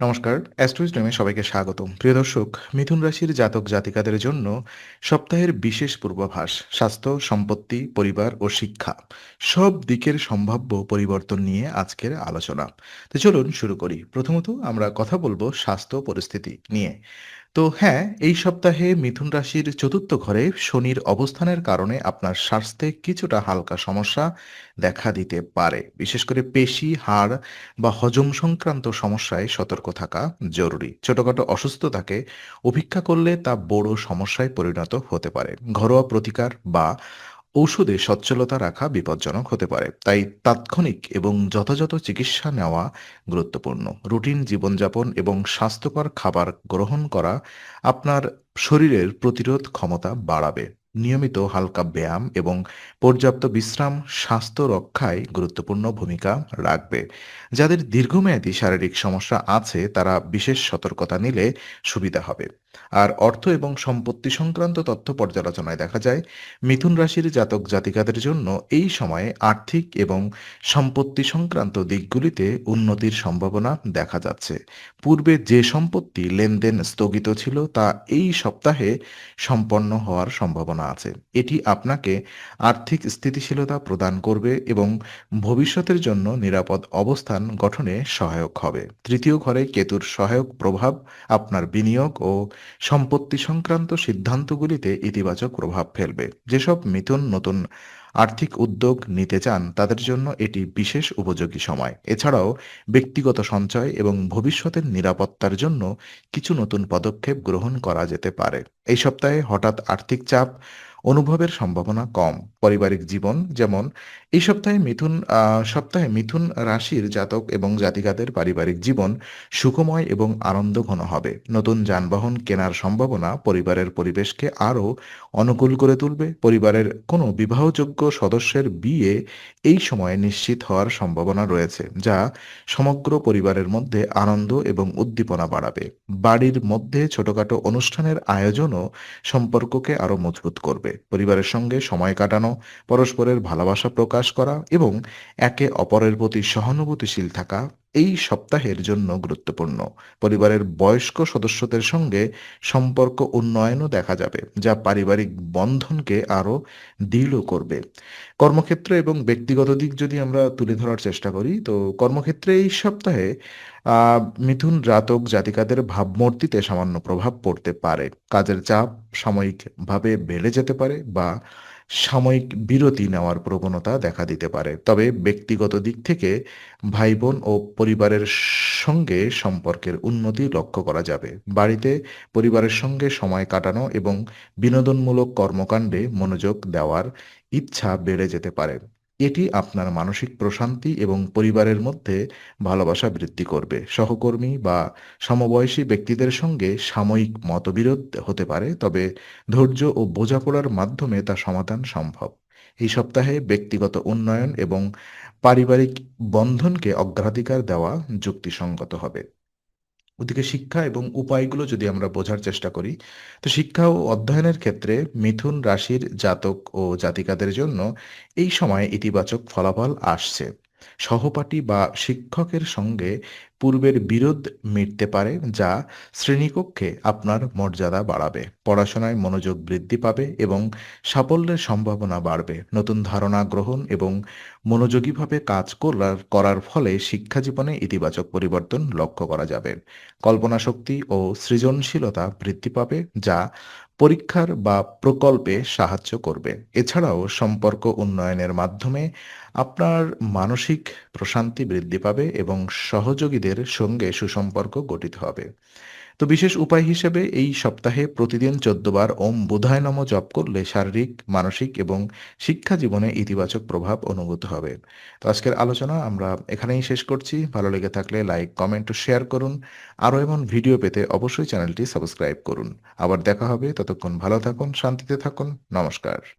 নমস্কার অ্যাস্ট্রোজমে সবাইকে স্বাগত প্রিয় দর্শক, মিথুন রাশির জাতক জাতিকাদের জন্য সপ্তাহের বিশেষ পূর্বাভাস, স্বাস্থ্য, সম্পত্তি, পরিবার ও শিক্ষা, সব দিকের সম্ভাব্য পরিবর্তন নিয়ে আজকের আলোচনা। তো চলুন শুরু করি। প্রথমত আমরা কথা বলব স্বাস্থ্য পরিস্থিতি নিয়ে। তো হ্যাঁ এই সপ্তাহে মিথুন রাশির চতুর্থ ঘরে শনির অবস্থানের কারণে আপনার স্বাস্থ্যে কিছুটা হালকা সমস্যা দেখা দিতে পারে। বিশেষ করে পেশি, হাড় বা হজম সংক্রান্ত সমস্যায় সতর্ক থাকা জরুরি। ছোটখাটো অসুস্থতাকে উপেক্ষা করলে তা বড় সমস্যায় পরিণত হতে পারে। ঘরোয়া প্রতিকার বা ঔষধে সচ্ছলতা রাখা বিপজ্জনক হতে পারে। তাই তাৎক্ষণিক এবং যথাযথ চিকিৎসা নেওয়া গুরুত্বপূর্ণ। রুটিন, জীবনযাপন এবং স্বাস্থ্যকর খাবার গ্রহণ করা আপনার শরীরের প্রতিরোধ ক্ষমতা বাড়াবে। নিয়মিত হালকা ব্যায়াম এবং পর্যাপ্ত বিশ্রাম স্বাস্থ্য রক্ষায় গুরুত্বপূর্ণ ভূমিকা রাখবে। যাদের দীর্ঘমেয়াদী শারীরিক সমস্যা আছে, তারা বিশেষ সতর্কতা নিলে সুবিধা হবে। আর অর্থ এবং সম্পত্তি সংক্রান্ত তথ্য পর্যালোচনায় দেখা যায়, মিথুন রাশির জাতক জাতিকাদের জন্য এই সময়ে আর্থিক এবং সম্পত্তি সংক্রান্ত দিকগুলিতে উন্নতির সম্ভাবনা দেখা যাচ্ছে। পূর্বে যে সম্পত্তি লেনদেন স্থগিত ছিল, তা এই সপ্তাহে সম্পন্ন হওয়ার সম্ভাবনা আছে। এটি আপনাকে আর্থিক স্থিতিশীলতা প্রদান করবে এবং ভবিষ্যতের জন্য নিরাপদ অবস্থান গঠনে সহায়ক হবে। তৃতীয় ঘরে কেতুর সহায়ক প্রভাব, আপনার বিনিয়োগ ও সম্পত্তি সংক্রান্ত সিদ্ধান্তগুলিতে ইতিবাচক প্রভাব ফেলবে। যেসব মিথুন নতুন আর্থিক উদ্যোগ নিতে চান তাদের জন্য এটি বিশেষ উপযোগী সময়। এছাড়াও ব্যক্তিগত সঞ্চয় এবং ভবিষ্যতের নিরাপত্তার জন্য কিছু নতুন পদক্ষেপ গ্রহণ করা যেতে পারে। এই সপ্তাহে হঠাৎ আর্থিক চাপ অনুভবের সম্ভাবনা কম। পারিবারিক জীবন যেমন, এই সপ্তাহে মিথুন সপ্তাহে মিথুন রাশির জাতক এবং জাতিকাদের পারিবারিক জীবন সুখময় এবং আনন্দঘন হবে। নতুন যানবাহন কেনার সম্ভাবনা পরিবারের পরিবেশকে আরও অনুকূল করে তুলবে। পরিবারের কোনো বিবাহযোগ্য সদস্যের বিয়ে এই সময়ে নিশ্চিত হওয়ার সম্ভাবনা রয়েছে, যা সমগ্র পরিবারের মধ্যে আনন্দ এবং উদ্দীপনা বাড়াবে। বাড়ির মধ্যে ছোটখাটো অনুষ্ঠানের আয়োজনও সম্পর্ককে আরও মজবুত করবে। পরিবারের সঙ্গে সময় কাটানো পরস্পরের ভালোবাসা প্রকাশ করা এবং একে অপরের প্রতি সহানুভূতিশীল থাকা এই সপ্তাহের জন্য গুরুত্বপূর্ণ। পরিবারের বয়স্ক সদস্যদের সঙ্গে সম্পর্ক উন্নয়নও দেখা যাবে, যা পারিবারিক বন্ধনকে আরও দৃঢ় করবে। কর্মক্ষেত্র এবং ব্যক্তিগত দিক যদি আমরা তুলে ধরার চেষ্টা করি, তো কর্মক্ষেত্রে এই সপ্তাহে মিথুন জাতক জাতিকাদের ভাবমূর্তিতে সামান্য প্রভাব পড়তে পারে। কাজের চাপ সাময়িকভাবে বেড়ে যেতে পারে বা সাময়িক বিরতি নেওয়ার প্রবণতা দেখা দিতে পারে। তবে ব্যক্তিগত দিক থেকে ভাই বোন ও পরিবারের সঙ্গে সম্পর্কের উন্নতি লক্ষ্য করা যাবে। বাড়িতে পরিবারের সঙ্গে সময় কাটানো এবং বিনোদনমূলক কর্মকাণ্ডে মনোযোগ দেওয়ার ইচ্ছা বেড়ে যেতে পারে। এটি আপনার মানসিক প্রশান্তি এবং পরিবারের মধ্যে ভালোবাসা বৃদ্ধি করবে। সহকর্মী বা সমবয়সী ব্যক্তিদের সঙ্গে সাময়িক মতবিরোধ হতে পারে, তবে ধৈর্য ও বোঝাপড়ার মাধ্যমে তা সমাধান সম্ভব। এই সপ্তাহে ব্যক্তিগত উন্নয়ন এবং পারিবারিক বন্ধনকে অগ্রাধিকার দেওয়া যুক্তিসঙ্গত হবে। ওদিকে শিক্ষা এবং উপায়গুলো যদি আমরা বোঝার চেষ্টা করি, তো শিক্ষা ও অধ্যয়নের ক্ষেত্রে মিথুন রাশির জাতক ও জাতিকাদের জন্য এই সময়ে ইতিবাচক ফলাফল আসছে। সহপাঠী বা শিক্ষকের সঙ্গে পূর্বের বিরোধ মিটতে পারে যা শ্রেণীকক্ষে আপনার মর্যাদা বাড়াবে, পড়াশোনায় মনোযোগ বৃদ্ধি পাবে এবং সাফল্যের সম্ভাবনা বাড়বে। নতুন ধারণা গ্রহণ এবং মনোযোগীভাবে কাজ করার করার ফলে শিক্ষা জীবনে ইতিবাচক পরিবর্তন লক্ষ্য করা যাবে। কল্পনা শক্তি ও সৃজনশীলতা বৃদ্ধি পাবে যা পরীক্ষার বা প্রকল্পে সাহায্য করবে। এছাড়াও সম্পর্ক উন্নয়নের মাধ্যমে আপনার মানসিক প্রশান্তি বৃদ্ধি পাবে এবং সহযোগীদের সঙ্গে সুসম্পর্ক গঠিত হবে। তো বিশেষ উপায় হিসেবে এই সপ্তাহে প্রতিদিন চোদ্দ বার ওম বোধায় নম জপ করলে শারীরিক, মানসিক এবং শিক্ষা জীবনে ইতিবাচক প্রভাব অনুভূত হবে। তো আজকের আলোচনা আমরা এখানেই শেষ করছি। ভালো লেগে থাকলে লাইক, কমেন্ট ও শেয়ার করুন। আরও এমন ভিডিও পেতে অবশ্যই চ্যানেলটি সাবস্ক্রাইব করুন। আবার দেখা হবে। ততক্ষণ ভালো থাকুন, শান্তিতে থাকুন। নমস্কার।